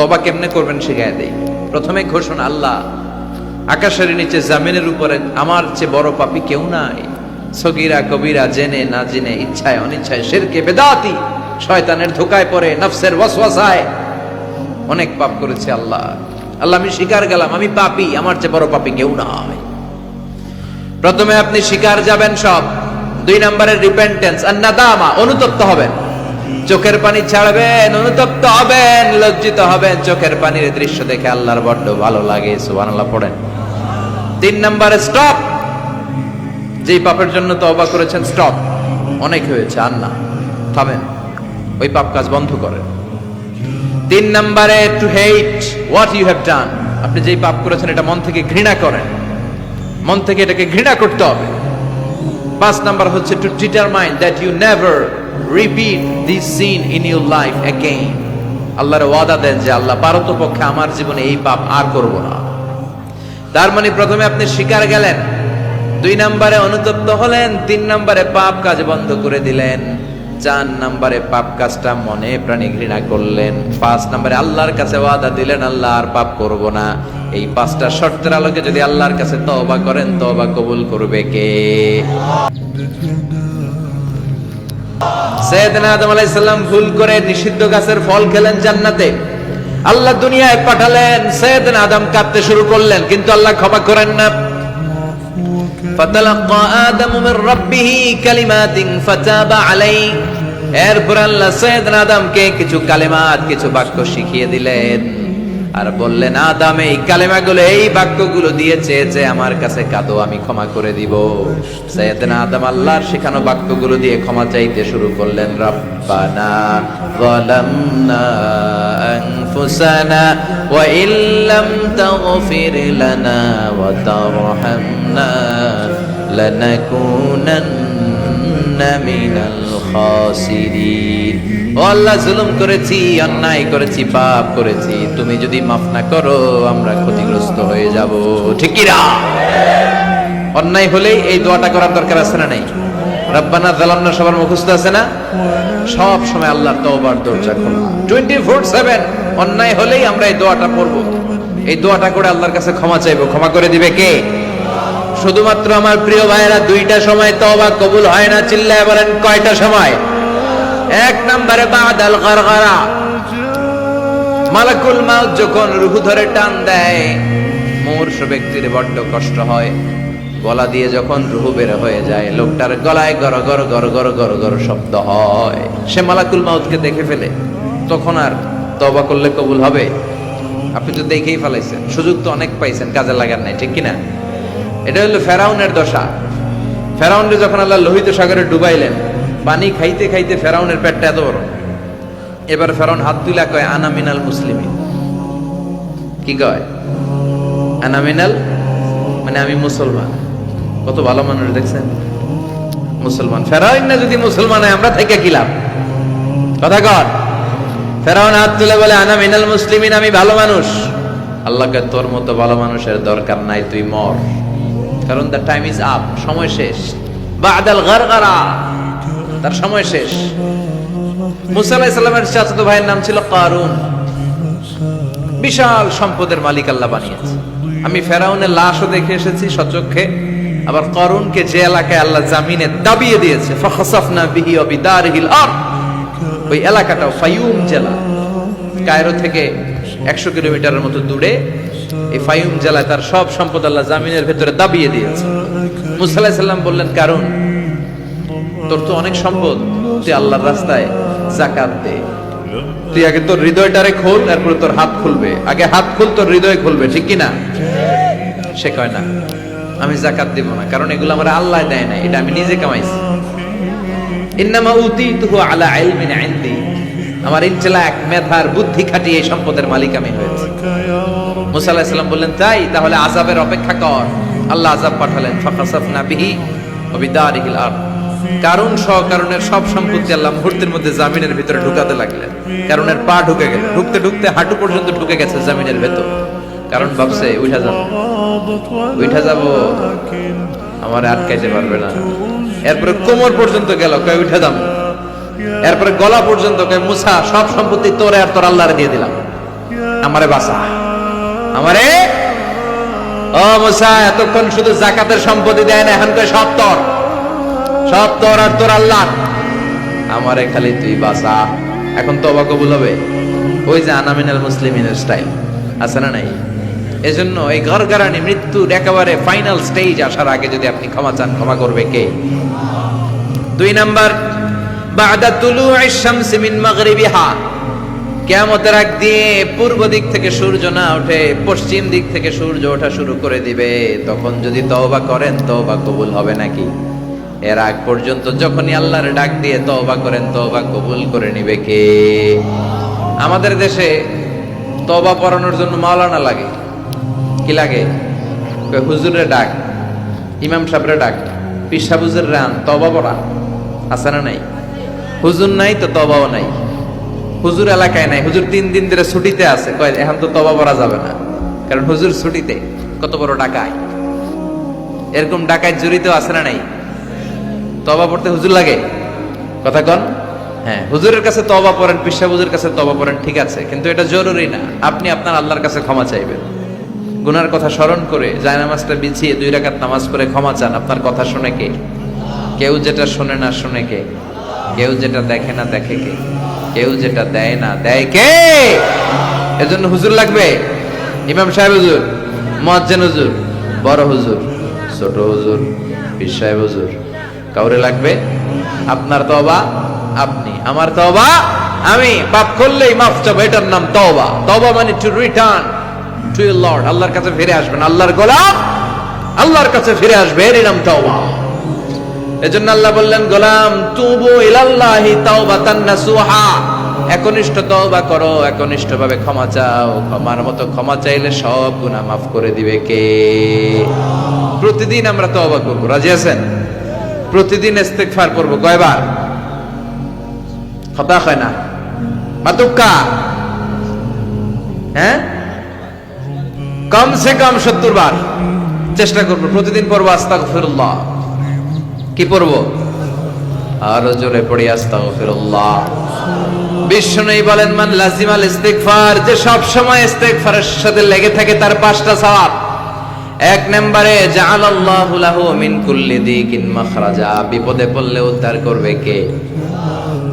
তবা কেমনে করবেন শিখায় দেই। প্রথমে ঘোষণা, আল্লাহ, আকাশের নিচে জামিনের উপরে আমার চেয়ে বড় পাপী কেউ নাই। সগিরা, কবিরা জেনে না জেনে ইচ্ছায় অনিচ্ছায় শেরকে বেদাতি, শয়তানের ধোকায় পড়ে নফসের ওয়াসওয়াসায়। অনেক পাপ করেছে আল্লাহ। আল্লাহ, আমি স্বীকার গেলাম, আমি পাপী, আমার চেয়ে বড় পাপী কেউ নাই। প্রথমে আপনি শিকার যাবেন সব। দুই নম্বরের রিপেন্টেন্স আর নাদামা অনুতপ্ত হবেন। চোখের পানি ছাড়বেন, অনুতপ্ত হবেন, লজ্জিত হবেন। চোখের পানির দৃশ্য দেখে আল্লাহর বড্ড ভালো লাগে, সুবহানাল্লাহ, পড়েন। তিন নম্বরে স্টপ যেই পাপের জন্য তওবা করেছেন স্টপ অনেক হয়েছে, আর না। থামেন, ওই পাপ কাজ বন্ধ করেন। তিন নম্বরে to hate what you have done আপনি যেই পাপ করেছেন, এটা মন থেকে ঘৃণা করেন। মন থেকে এটাকে ঘৃণা করতে হবে। পাঁচ নাম্বার হচ্ছে to determine that you never repeat this sin in your life again আল্লাহর ওয়াদা দেন যে আল্লাহ পারতপক্ষে আমার জীবনে এই পাপ আর করব না। তার মানে প্রথমে আপনি শিকার গেলেন। দুই নম্বরে অনুতপ্ত হলেন, তিন নম্বরে পাপ কাজ বন্ধ করে দিলেন। চার নম্বরে পাপ কাজটা মনে প্রাণী ঘৃণা করলেন। পাঁচ নম্বরে আল্লাহর কাছে ওয়াদা দিলেন, আল্লাহ আর পাপ করব না। এই পাঁচটা শর্তের আলোকে যদি আল্লাহর কাছে তওবা করেন, তওবা কবুল করবে কে? সৈয়দনা আদম আলাইহিস সালাম ভুল করে নিষিদ্ধ গাছের ফল খেলেন জান্নাতে আল্লাহ দুনিয়ায় পাঠালেন সৈয়দনা আদম কাঁদতে শুরু করলেন কিন্তু আল্লাহ ক্ষমা করেন না فتلقى آدم من ربه كلمات فتاب عليه এরপর আল্লাহ সৈয়দনা আদমকে কিছু কালেমাত কিছু বাক্য শিখিয়ে দিলেন আর বললেন আদাম এই কালেমাগুলো এই বাক্যগুলো দিয়ে চেয়েছে আমার কাছে কাঁদো আমি ক্ষমা করে দিব সৈয়দনা আদম আল্লাহর শেখানো বাক্যগুলো দিয়ে ক্ষমা চাইতে শুরু করলেন রব্বানা ظلمنا أنفسنا وإن لم تغفر لنا وترحمنا لنكونن من الخاسرين ও আল্লাহ, জুলুম করেছি, অন্যায় করেছি, পাপ করেছি। তুমি যদি মাফ না করো, আমরা ক্ষতিগ্রস্ত হয়ে যাব। ঠিক অন্যায় হলেই এই দোয়াটা করার দরকার আছে না নাই? রব্বানা জালামনা সবার মুখস্থ আছে না? সব সময় আল্লাহর তওবার দরজা খোলা। 24/7 অন্যায় হলেই আমরা এই দোয়াটা পড়ব। এই দোয়াটা করে আল্লাহর কাছে ক্ষমা চাইব। ক্ষমা করে দিবে কে? শুধুমাত্র আমার প্রিয় ভাইয়েরা, দুইটা সময় তওবা কবুল হয় না, চিল্লায় বলেন কয়টা সময়? এক নম্বরে বাদাল গরগরা মালাকুল মাউত যখন রুহু ধরে টান দেয় মূর্ষ ব্যক্তির বড্ড কষ্ট হয়। গলা দিয়ে যখন রুহু বের হয়ে যায়, লোকটার গলায় গর গর গর গর গর গর শব্দ হয়। সে মালাকুল মাউতকে দেখে ফেলে। তখন আর তবা করলে কবুল হবে? আপনি তো দেখেই ফেলাইছেন। সুযোগ তো অনেক পাইছেন, কাজে লাগার নাই, ঠিক কিনা? এটা হলো ফেরাউনের দশা। ফেরাউনরে যখন আল্লাহ লোহিত সাগরে ডুবাইলেন, পানি খাইতে খাইতে ফেরাউনের পেটটা এত বড়। এবার ফেরাউন হাত তুলা কয়, আনা মিনাল মুসলিমিন। কি কয়? আনা মিনাল মানে আমি মুসলমান। কত ভালো মানুষ দেখছেন? মুসলমান। ফেরাউন না যদি মুসলমান হয়, আমরা থেকে কিলাম কথা কর ফেরাউন হাত তুলে বলে, আনা মিনাল মুসলিমিন, আমি ভালো মানুষ। আল্লাহকে তোর মতো ভালো মানুষের দরকার নাই, তুই মর। কারণ দ্য টাইম ইজ আপ সময় শেষ। বাদাল গারগারা, তার সময় শেষ। মুসা আলাইহিস চাচাতো ভাইয়ের নাম ছিল কারুন। বিশাল সম্পদের মালিক আল্লাহ বানিয়েছে। আমি ফেরাউনের লাশও দেখে এসেছি সচক্ষে আবার করুনকে যে এলাকায় আল্লাহ জামিনে দাবিয়ে দিয়েছে, ফখসাফনা বিহি ওয়া বিদারিহিল আরদ, ওই এলাকাটাও ফায়ুম জেলা। কায়রো থেকে একশো কিলোমিটারের মতো দূরে এই ফায়ুম জেলায় তার সব সম্পদ আল্লাহ জামিনের ভেতরে দাবিয়ে দিয়েছে। মুসা আলাইহিস সালাম বললেন, কারণ তোর তো অনেক সম্পদ, তুই আল্লাহর রাস্তায় জাকাত দে। তুই আগে তোর হৃদয়টারে খোল, তারপরে তোর হাত খুলবে। আগে হাত খুল, তোর হৃদয় খুলবে, ঠিক কি না? সে কয়, না, আমি জাকাত দিব না, কারণ এগুলো আমার আল্লাহ দেয় না এটা আমি নিজে কামাইছি। ইন্নামা উতিতুহু আলা ইলমিন ইনদি। আমার ইন্টেলেক্ট মেধার বুদ্ধি খাটিয়ে সম্পদের মালিক আমি হয়েছি। মুসা আলাইহিস বললেন তাই তাহলে আযাবের অপেক্ষা কর। আল্লাহ আযাব পাঠালেন ফাকাসাফনা বিহি ওয়া বিদারিহিল আরদ। কারণ সহকারণের সব সম্পত্তি আল্লাহ মুহূর্তের মধ্যে জামিনের ভিতরে ঢুকাতে লাগলেন। কারণের পা ঢুকে গেল ঢুকতে ঢুকতে হাঁটু পর্যন্ত ঢুকে গেছে জামিনের ভেতর। কারণ ভাবছে উঠা যাব উঠা যাব, আমার আটকাইতে পারবে না। এরপরে কোমর পর্যন্ত গেল, কয় উঠে দাম এরপরে গলা পর্যন্ত কয়, মুসা, সব সম্পত্তি তোরে আর তোর আল্লাহরে দিয়ে দিলাম। আমারে বাসা আমারে? ও মুসা, এতক্ষণ শুধু জাকাতের সম্পত্তি দেয় না, এখন কয় সব তোর। আর তোর আল্লাহ। আমারে খালি তুই বাসা এখন তবা কবুল হবে। ওই যে আনামিনাল মুসলিমিনের স্টাইল আছে না নাই? এজন্য এই গরগরানি মৃত্যুর একেবারে ফাইনাল স্টেজ আসার আগে যদি আপনি ক্ষমা চান, ক্ষমা করবে কে? দুই নাম্বার, বাদা তুলু শামসি মিন মাগরিবিহা। কেয়ামতের আগ দিয়ে পূর্ব দিক থেকে সূর্য না ওঠে, পশ্চিম দিক থেকে সূর্য ওঠা শুরু করে দিবে। তখন যদি তওবা করেন, তওবা কবুল হবে নাকি? এর আগ পর্যন্ত যখনই আল্লাহর ডাক দিয়ে তওবা করেন, তওবা কবুল করে নিবে কে? আমাদের দেশে তওবা পড়ানোর জন্য মাওলানা লাগে। কি লাগে? কয়, হুজুরের ডাক, ইমাম সাহেবের ডাক, পিসা হুজুর রান তবা পড়া, আছে না নাই? হুজুর নাই তো তবাও নাই। হুজুর এলাকায় নাই। হুজুর তিন দিন ধরে ছুটিতে আছে। কয়, এখন তো তবা পড়া যাবে না। কারণ হুজুর ছুটিতে। কত বড় ডাকায়। এরকম ডাকায় জড়িত আছে না নাই? তবা পড়তে হুজুর লাগে? কথা কন। হ্যাঁ হুজুরের কাছে তবা পড়েন পিসা হুজুরের কাছে তবা পড়েন, ঠিক আছে। কিন্তু এটা জরুরি না। আপনি আপনার আল্লাহর কাছে ক্ষমা চাইবেন। গুনার কথা স্মরণ করে জায়নামাজটা বিছিয়ে দুই রাকাত নামাজ পড়ে ক্ষমা চান। আপনার কথা শুনে কে? কেউ যেটা শোনে না শুনে কে? কেউ যেটা দেখে না দেখে কে? কেউ যেটা দেয় না, দেয় কে? এজন্য হুজুর লাগবে? ইমাম সাহেব হুজুর মজ্জেন হুজুর, বড় হুজুর, ছোট হুজুর, পীর সাহেব হুজুর, কাউরে লাগবে? আপনার তবা আপনি। আমার তবা আমি। পাপ করলেই মাফ চাবো, এটার নাম তবা তবা মানে টু রিটার্ন টু লর্ড আল্লাহর কাছে ফিরে আসবেন। আল্লাহর গোলাম, আল্লাহর কাছে ফিরে আসবে, এরই নাম তওবা। এজন্য আল্লাহ বললেন, গোলাম, তুবু ইলাল্লাহি তাওবাতান নাসুহা। একনিষ্ঠ তওবা করো একনিষ্ঠ ভাবে ক্ষমা চাও। ক্ষমার মতো ক্ষমা চাইলে সব গুনাহ মাফ করে দিবে কে? প্রতিদিন আমরা তওবা করব। রাজি আছেন? প্রতিদিন ইস্তেগফার করব। কয়বার? কথা হয় না। মাতুক্কা? হ্যাঁ? কমসে কম সত্তর বার চেষ্টা করব। প্রতিদিন পড়ব আস্তাক ফিরুল্লাহ কি পড়ব? আরও জোরে পড়ি আস্তাক ফিরুল্লাহ বিশ্ব নেই বলেন, মান লাজিমাল ইস্তেগফার, যে সব সময় ইস্তেগফারের সাথে লেগে থাকে তার পাঁচটা সওয়াব। এক নম্বরে, জাআলাল্লাহু লাহু মিন কুল্লি দিকিন মাখরাজা, বিপদে পড়লে উদ্ধার করবে কে?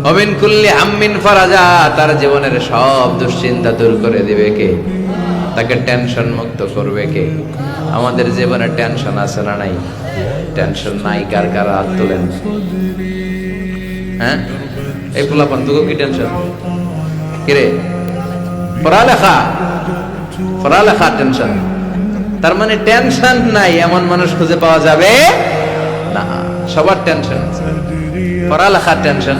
অমিন কুল্লি আম্মিন ফারাজা, তার জীবনের সব দুশ্চিন্তা দূর করে দিবে কে? তাকে টেনশন মুক্ত করবে কে? আমাদের জীবনে টেনশন আছে না নাই? টেনশন নাই কার কার হাত তোলেন। হ্যাঁ? এই পোলাপান তোকে কি টেনশন কিরে পড়ালেখা? পড়ালেখা টেনশন তার মানে টেনশন নাই, এমন মানুষ খুঁজে পাওয়া যাবে না। সবার টেনশন পড়ালেখার টেনশন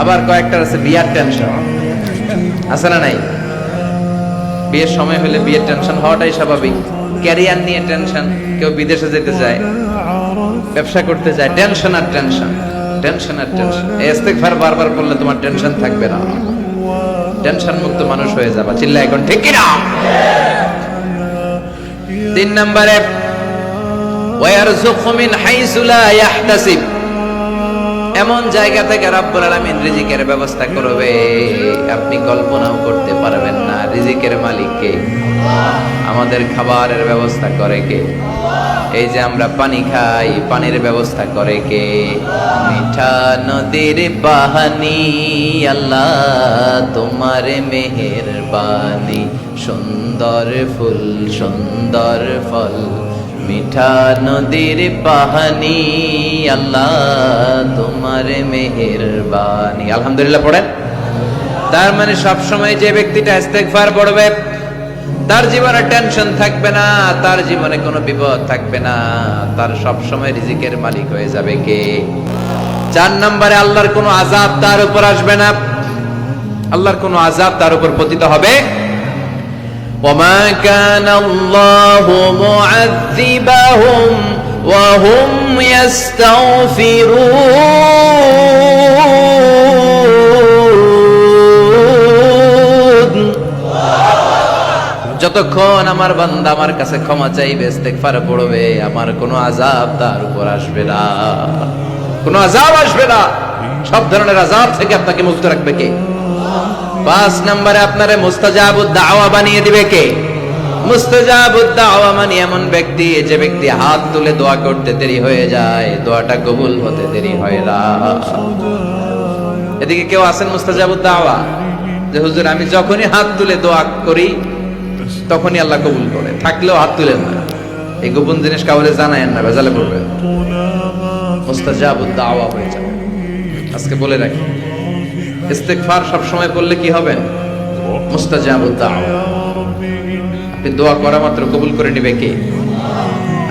আবার কয়েকটার আছে বিয়ার টেনশন আছে না নাই? বিয়ের সময় হলে বিয়ের টেনশন হওয়াটাই স্বাভাবিক। ক্যারিয়ার নিয়ে টেনশন কেউ বিদেশে যেতে চায় ব্যবসা করতে যায় টেনশন আর টেনশন টেনশন আর টেনশন ইস্তেগফার বারবার করলে তোমার টেনশন থাকবে না। টেনশন মুক্ত মানুষ হয়ে যাবা। চিল্লা এখন, ঠিক কি না তিন নম্বরে, ওয়ারযুকু মিন হাইসু লা ইয়াহতাসিব এমন জায়গা থেকে রব্বুল আলামিন রিজিকের ব্যবস্থা করবে। আপনি কল্পনাও করতে পারবেন না, রিজিকের মালিক কে? আমাদের খাবারের ব্যবস্থা করে কে? এই যে আমরা পানি খাই, পানির ব্যবস্থা করে কে? মিঠা নদীর বাহানি, আল্লাহ তোমার মেহের বাণী সুন্দর ফুল, সুন্দর ফল, মিঠা নদীর পাহানি আল্লাহ তোমার মেহেরবানি আলহামদুলিল্লাহ পড়েন তার মানে সব সময় যে ব্যক্তিটা ইস্তেগফার পড়বে তার জীবনে টেনশন থাকবে না তার জীবনে কোনো বিপদ থাকবে না তার সব সময় রিজিকের মালিক হয়ে যাবে কে চার নম্বরে আল্লাহর কোনো আজাব তার উপর আসবে না আল্লাহর কোনো আজাব তার উপর পতিত হবে وما كان الله معذبهم وهم يستغفرون যতক্ষণ আমার বান্দা আমার কাছে ক্ষমা চাইবে ইস্তেগফার পড়বে আমার কোনো আজাব তার উপর আসবে না কোনো আজাব আসবে না সব ধরনের আজাব থেকে আপনাকে মুক্ত রাখবে কে পাঁচ নম্বরে আপনারে মুস্তাজাবুদ দাওয়া বানিয়ে দিবে কে মানে এমন ব্যক্তি যে ব্যক্তি হাত তুলে দোয়া করতে দেরি হয়ে যায়, দোয়াটা হতে দেরি হয় এদিকে কেউ আছেন আমি যখনই হাত তুলে দোয়া করি, তখনই আল্লাহ কবুল করে। থাকলেও হাত তুলেন না। এই গোপন জিনিস কাউরে জানায়েন না বেজালে পড়বে মুস্তাজাবুদ দাওয়া হয়ে যাবে। আজকে বলে রাখি, ইস্তেগফার সব সময় করলে কি হবে? মুস্তাজাবুদ দাওয়া আপনি দোয়া করা মাত্র কবুল করে নিবে কে?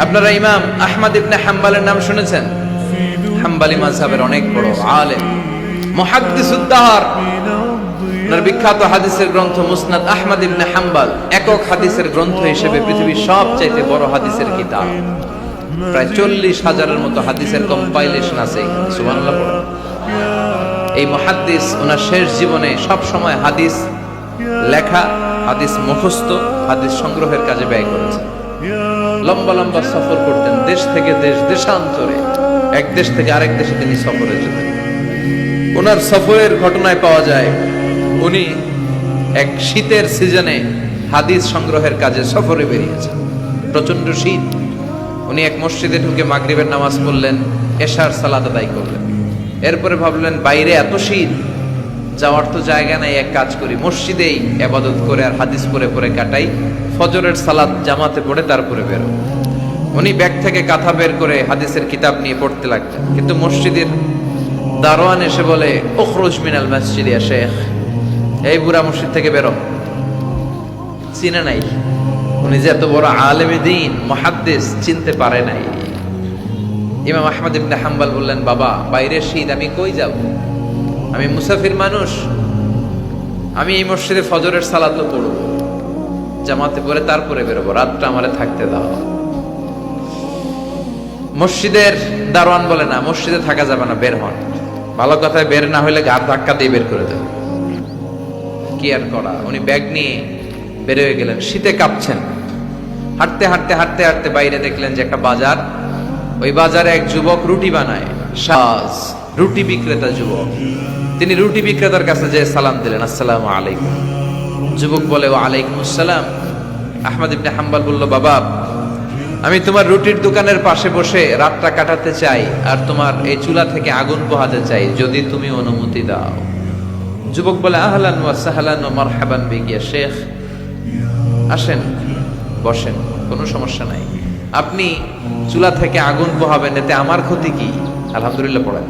আপনারা ইমাম আহমদ ইবনে হাম্বালের নাম শুনেছেন? হাম্বালি মাযহাবের অনেক বড় আলেম মুহাদ্দিসুদ্দার ওনার বিখ্যাত হাদিসের গ্রন্থ মুসনাদ আহমদ ইবনে হাম্বাল, একক হাদিসের গ্রন্থ হিসেবে পৃথিবীর সবচাইতে বড় হাদিসের কিতাব। প্রায় চল্লিশ হাজারের মতো হাদিসের কম্পাইলেশন আছে। সুবহানাল্লাহ এই মহাদ্দিস, ওনার শেষ জীবনে সব সময় হাদিস লেখা, হাদিস মুখস্থ হাদিস সংগ্রহের কাজে ব্যয় করেছেন। লম্বা লম্বা সফর করতেন দেশ থেকে দেশ, দেশান্তরে। এক দেশ থেকে আরেক দেশে তিনি সফরে যেতেন। ওনার সফরের ঘটনায় পাওয়া যায়, উনি এক শীতের সিজনে হাদিস সংগ্রহের কাজে সফরে বেরিয়েছেন। প্রচণ্ড শীত। উনি এক মসজিদে ঢুকে মাগরিবের নামাজ পড়লেন, এশার সালাদ আদায় করলেন। এরপরে ভাবলেন, বাইরে এত শীত যাওয়ার তো জায়গা নাই, এক কাজ করি, মসজিদেই আবাদত করে আর হাদিস পরে পরে কাটাই, ফজরের সালাদ জামাতে পড়ে তারপরে বেরো উনি ব্যাগ থেকে কাঁথা বের করে হাদিসের কিতাব নিয়ে পড়তে লাগলেন। কিন্তু মসজিদের দারোয়ান এসে বলে ওখরুজ মিনাল মসজিদ শেখ, এই বুড়া মসজিদ থেকে বেরো চিনে নাই। উনি যে এত বড় আলেমে দিন মহাদ্দেশ চিনতে পারে নাই। ইমাম আহমদ ইবনে হাম্বাল বললেন, বাবা বাইরে শীত আমি কই যাব? আমি মুসাফির মানুষ। আমি এই মসজিদে ফজরের সালাত পড়ব। জামাতে পরে তারপরে বেরোবো। রাতটা আমারে থাকতে দাও। মসজিদের দারোয়ান বলে না, মসজিদে থাকা যাবে না, বের হন। ভালো কথায় বের না হলে গার ধাক্কা দিয়ে বের করে দেবে কি আর করা? উনি ব্যাগ নিয়ে বের হয়ে গেলেন। শীতে কাঁপছেন। হাঁটতে হাঁটতে হাঁটতে হাঁটতে বাইরে দেখলেন যে একটা বাজার। ওই বাজারে এক যুবক রুটি বানায়। সাজ। রুটি বিক্রেতা যুবক। তিনি রুটি বিক্রেতার কাছে যে সালাম দিলেন, আসসালামু আলাইকুম। যুবক বলে ও আলাইকুম আসসালাম। আহমদ ইবনে হাম্বাল বলল, বাবা, আমি তোমার রুটির দোকানের পাশে বসে রাতটা কাটাতে চাই আর তোমার এই চুলা থেকে আগুন পোহাতে চাই, যদি তুমি অনুমতি দাও। যুবক বলে, আহলান ওয়া সাহলান ওয়া মারহাবান বিগিয়া শেখ। আসেন, বসেন, কোনো সমস্যা নাই। আপনি চুলা থেকে আগুন পোহাবেন, এতে আমার ক্ষতি কি? আলহামদুলিল্লাহ, পড়েন।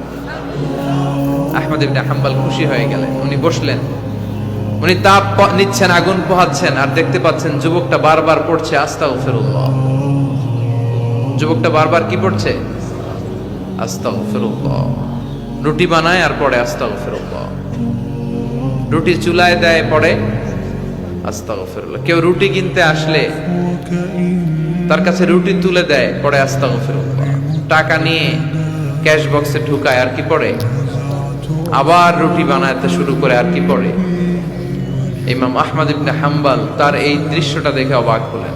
আহমদ ইবনে হাম্বাল খুশি হয়ে গেলেন। উনি বসলেন। উনি তাপ নিচ্ছেন, আগুন পোহাচ্ছেন, আর দেখতে পাচ্ছেন যুবকটা বারবার পড়ছে, আস্তাগফিরুল্লাহ। যুবকটা বারবার কি পড়ছে? আস্তাগফিরুল্লাহ। রুটি বানায় আর পড়ে আস্তাগফিরুল্লাহ। রুটি চুলায় দেয়, পড়ে আস্তাগফিরুল্লাহ। কেউ রুটি কিনতে আসলে তার কাছে রুটি তুলে দেয়, পড়ে আস্তাগফিরুল্লাহ। টাকা নিয়ে ক্যাশ বক্সে ঢুকায়, আর কি পড়ে? আবার রুটি বানাতে শুরু করে, আর কি পড়ে? ইমাম আহমদ ইবনে হাম্বাল তার এই দৃশ্যটা দেখে অবাক হলেন।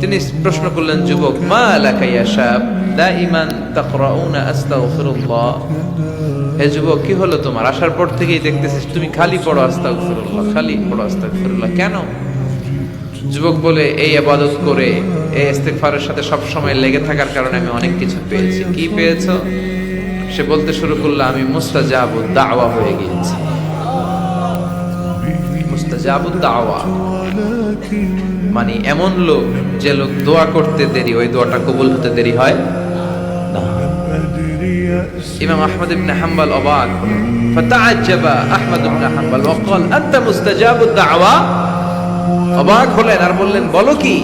তিনি প্রশ্ন করলেন, যুবক, মা আলাকা ইয়া শাব? দাইমান তাকরাউনা আস্তাগফিরুল্লাহ। হে যুবক, কি হলো তোমার? আসার পর থেকেই দেখতেছিস, তুমি খালি পড়ো আস্তাগফিরুল্লাহ, খালি পড়ো আস্তাগফিরুল্লাহ। কেন? যুবক বলে, এই আবাদত করে, এই ইস্তেকফারের সাথে সব সময় লেগে থাকার কারণে আমি অনেক কিছু পেয়েছি। কি পেয়েছ? সে বলতে শুরু করল, আমি মুস্তাজাবু দাওয়া হয়ে গিয়েছি। মুস্তাজাবু দাওয়া। মানে এমন লোক, যে লোক দোয়া করতে দেরি, ওই দোয়াটা কবুল হতে দেরি হয় ইমাম আহমদ ইবনে হাম্বল অবাক ফাতাআজ্জাবা আহমদ ইবনে হাম্বল, ওয়া ক্বাল, আনতা মুস্তাজাবু দাওয়া? অবাক হলেন আর বললেন, বলো কি?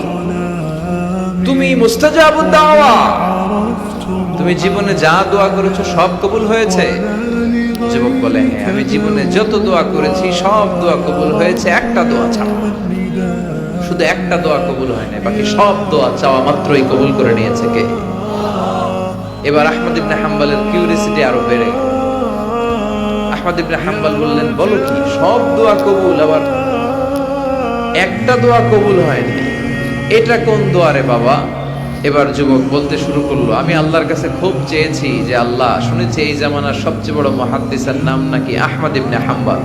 তুমি মুস্তাজাবুদ দাওয়া। তুমি জীবনে যা দোয়া করেছ সব কবুল হয়েছে? যুবক বলে হ্যাঁ আমি জীবনে যত দোয়া করেছি সব দোয়া কবুল হয়েছে, একটা দোয়া ছাড়া। শুধু একটা দোয়া কবুল হয় না বাকি সব দোয়া চাওয়া মাত্রই কবুল করে নিয়েছে কে? এবার আহমদ ইবনে হাম্বালের কিউরিসিটি আরও বেড়ে আহমদ ইবনে হাম্বাল বললেন, বলো কি, সব দোয়া কবুল আবার একটা দোয়া কবুল হয়নি। এটা কোন দোয়া রে বাবা? এবার যুবক বলতে শুরু করল, আমি আল্লাহর কাছে খুব চেয়েছি যে আল্লাহ, শুনেছি এই জামানার সবচেয়ে বড় মহাদ্দিসের নাম নাকি আহমদ ইবনে হাম্বাল।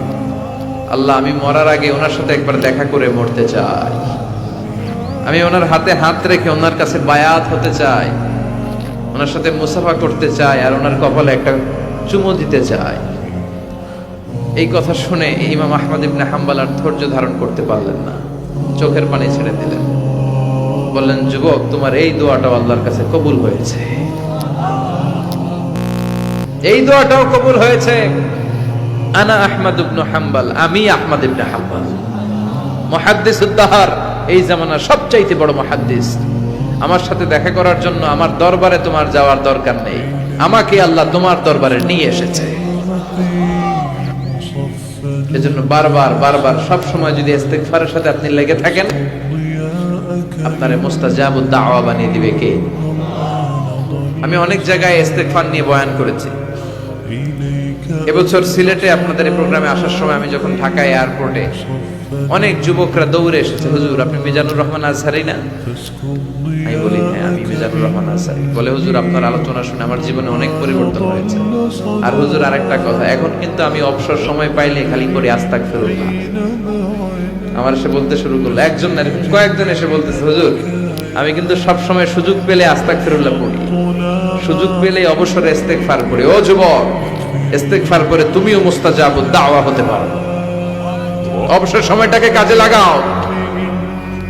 আল্লাহ, আমি মরার আগে ওনার সাথে একবার দেখা করে মরতে চাই। আমি ওনার হাতে হাত রেখে ওনার কাছে বায়াত হতে চাই। ওনার সাথে মুসাফা করতে চাই আর ওনার কপালে একটা চুমো দিতে চাই। এই কথা শুনে ইমাম আহমদ ইবনে হাম্বাল আর ধৈর্য ধারণ করতে পারলেন না। চোখের পানি ছেড়ে দিলেন। বললেন, যুবক, তোমার এই দোয়াটাও আল্লাহর কাছে কবুল হয়েছে। এই দোয়াটাও কবুল হয়েছে। আনা আহমদ ইবনে হাম্বাল, আমি আহমদ ইবনে হাম্বাল। মুহাদ্দিস উদ্দাহার, এই জামানার সবচাইতে বড় মুহাদ্দিস। আমার সাথে দেখা করার জন্য আমার দরবারে তোমার যাওয়ার দরকার নেই। আমাকে আল্লাহ তোমার দরবারে নিয়ে এসেছে। এজন্য বারবার বারবার সব সময় যদি ইস্তেগফারের সাথে আপনি লেগে থাকেন, আপনারে মুস্তাজাবুদ দাওয়া বানিয়ে দিবে কে? আমি অনেক জায়গায় ইস্তেগফার নিয়ে বয়ান করেছি। এবছর সিলেটে আপনাদের এই প্রোগ্রামে আসার সময় আমি যখন ঢাকা এয়ারপোর্টে অনেক যুবকরা দৌড়ে এসেছে। হুজুর, আপনি মিজানুর রহমান আজহারি না? আমি বলি হ্যাঁ আমি মিজানুর রহমান আজহারি বলে, হুজুর, আপনার আলোচনা শুনে আমার জীবনে অনেক পরিবর্তন হয়েছে। আর হুজুর কথা, এখন কিন্তু আমি অবসর সময় পাইলে খালি করে আস্তাক ফেরুল্লাহ আমার এসে বলতে শুরু করল, একজন না, কয়েকজন এসে বলতেছে, হুজুর, আমি কিন্তু সব সময় সুযোগ পেলে আস্তাক ফেরুল্লাহ পড়ি। সুযোগ পেলে অবসরে ইস্তেগফার করি। ও যুবক, ইস্তেগফার করে তুমিও মুস্তাজাবুদ দাওয়া হতে পারো। অবসর সময়টাকে কাজে লাগাও।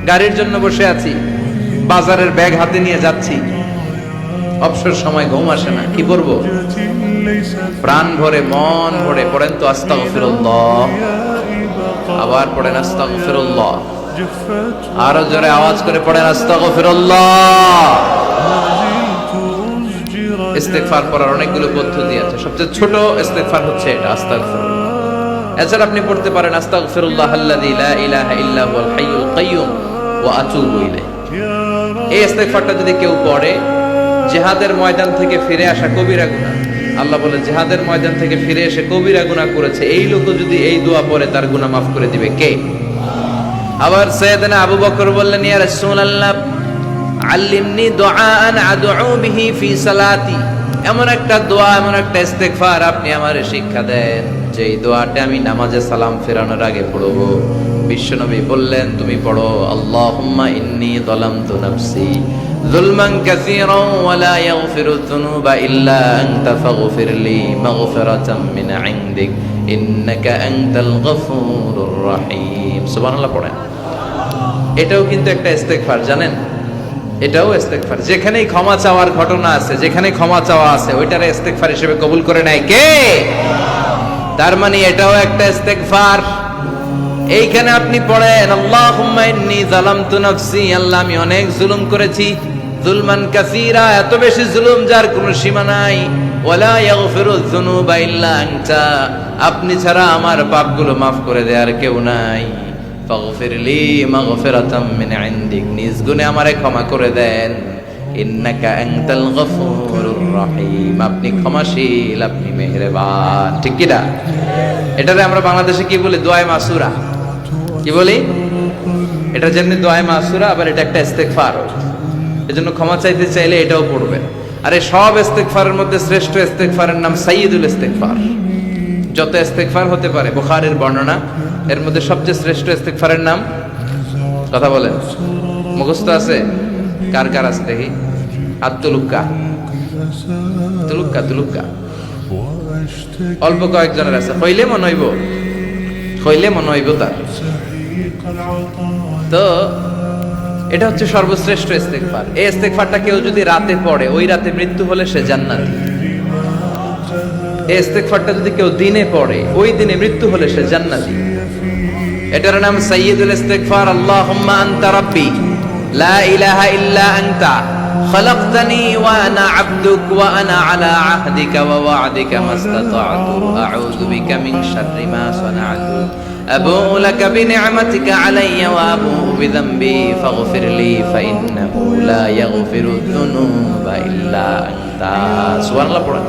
গাড়ির জন্য বসে আছি। বাজারের ব্যাগ হাতে নিয়ে যাচ্ছি। অবসর সময় ঘুম আসে না, কি করব প্রাণ ভরে, মন ভরে পড়েন তো আস্তাগফিরুল্লাহ। আবার পড়েন আস্তাগফিরুল্লাহ। আরও জোরে আওয়াজ করে পড়েন আস্তাগফিরুল্লাহ। ইস্তেগফার করার অনেকগুলো পদ্ধতি আছে। সবচেয়ে ছোট ইস্তেগফার হচ্ছে এটা, আস্তাগফিরুল্লাহ। এছাড়া আপনি পড়তে পারেন, আস্তাগফিরুল্লাহ আল্লাযী লা ইলাহা হাইয়ুল ওয়া আতুবু ইলাইহি। এই ইস্তেগফারটা যদি কেউ পড়ে, জিহাদের ময়দান থেকে ফিরে আসা কবিরা গুনাহ। আল্লাহ বলে, জিহাদের ময়দান থেকে ফিরে এসে কবিরা গুনাহ করেছে। এই লোক যদি এই দোয়া পড়ে, তার গুনাহ মাফ করে দিবে কে? আবার সৈয়দনা আবু বকর বললেন, ইয়া রাসূলুল্লাহ, আল্লিমনি দুআআন আদউ বিহি ফি সালাতি। এমন একটা দোয়া, এমন একটা ইস্তেগফার আপনি আমারে শিক্ষা দেন। যে এই দোয়াটা আমি নামাজে সালাম ফেরানোর আগে পড়ব। বিশ্বনবী বললেন, তুমি পড়ো, আল্লাহুম্মা ইন্নী যালামতু নাফসি যুলমান কাসীরান ওয়া লা ইয়াগফিরু যুনুবা ইল্লা আনতা ফাগফিরলি মাগফিরাতাম মিন ইনদিক। ইন্নাকা আনতাল গফুরুর রহিম। সুবহানাল্লাহ, পড়েন। এটাও কিন্তু একটা ইস্তেগফার, জানেন? এটাও ইস্তেগফার। যেখানেই ক্ষমা চাওয়ার ঘটনা আছে যেখানে ক্ষমা চাওয়া আছে, ওইটারে ইস্তেগফার হিসেবে কবুল করে নেয় কে? তার মানে এটাও একটা ইস্তেগফার। এইখানে আপনি পড়েন, আল্লাহুম্মা ইন্নী যালামতু নাফসি আল্লাহ, আমি অনেক জুলুম করেছি। জুলমান কাসীরা, এত বেশি জুলুম যার কোনো সীমা নাই। ওয়ালা ইয়াগফিরু যুনুবা ইল্লা আনতা। আপনি ছাড়া আমার পাপগুলো মাফ করে দেওয়ার কেউ নাই। ফাগফিরলি মাগফিরাতাম মিন ইনদিক। নিজ গুণে আমারে ক্ষমা করে দেন। আপনি ক্ষমাশীল, আপনি আমরা বাংলাদেশে কি বলি? মাসুরা। কি বলি? এটা যেমনি মাসুরা এটা একটা এজন্য ক্ষমা চাইতে চাইলে এটাও পড়বে আর সব ইস্তেগফারের মধ্যে শ্রেষ্ঠ ইস্তেগফারের নাম সাইয়্যিদুল ইস্তেগফার। যত ইস্তেগফার হতে পারে, বুখারীর বর্ণনা, এর মধ্যে সবচেয়ে শ্রেষ্ঠ ইস্তেগফারের নাম? কথা বলেন। মুখস্থ আছে? কার কার আছে দেখি? হাত তুলুক্কা তুলুক্কা তুলুক্কা অল্প কয়েকজনের আছে। হইলে মনে হইব। হইলে মনে হইব তার। তো এটা হচ্ছে সর্বশ্রেষ্ঠ ইস্তেগফার। এই ইস্তেগফারটা কেউ যদি রাতে পড়ে, ওই রাতে মৃত্যু হলে সে জান্নাতি। এই ইস্তেগফারটা যদি কেউ দিনে পড়ে, ওই দিনে মৃত্যু হলে সে জান্নাতি। এটার নাম সাইয়্যিদুল ইস্তেগফার। আল্লাহুম্মা আনতা রাব্বি। লা ইলাহা ইল্লা আনতা خلقتني وانا عبدك وانا على عهدك ووعدك ما استطعت اعوذ بك من شر ما صنعت ابوء لك بنعمتك علي وابوء بذنبي فاغفر لي فانه لا يغفر الذنوب الا انت سبحان الله পড়েন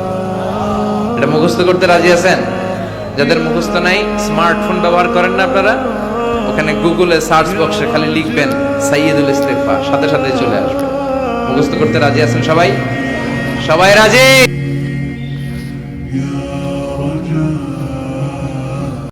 এটা মুখস্থ করতে রাজি আছেন যাদের মুখস্থ নাই স্মার্টফোন ব্যবহার করেন না আপনারা ওখানে গুগলে সার্চ বক্সে খালি লিখবেন সাইয়েদুল ইস্তেফা, সাথে সাথে চলে আসবে মুখস্থ করতে রাজি আছেন সবাই? সবাই রাজি?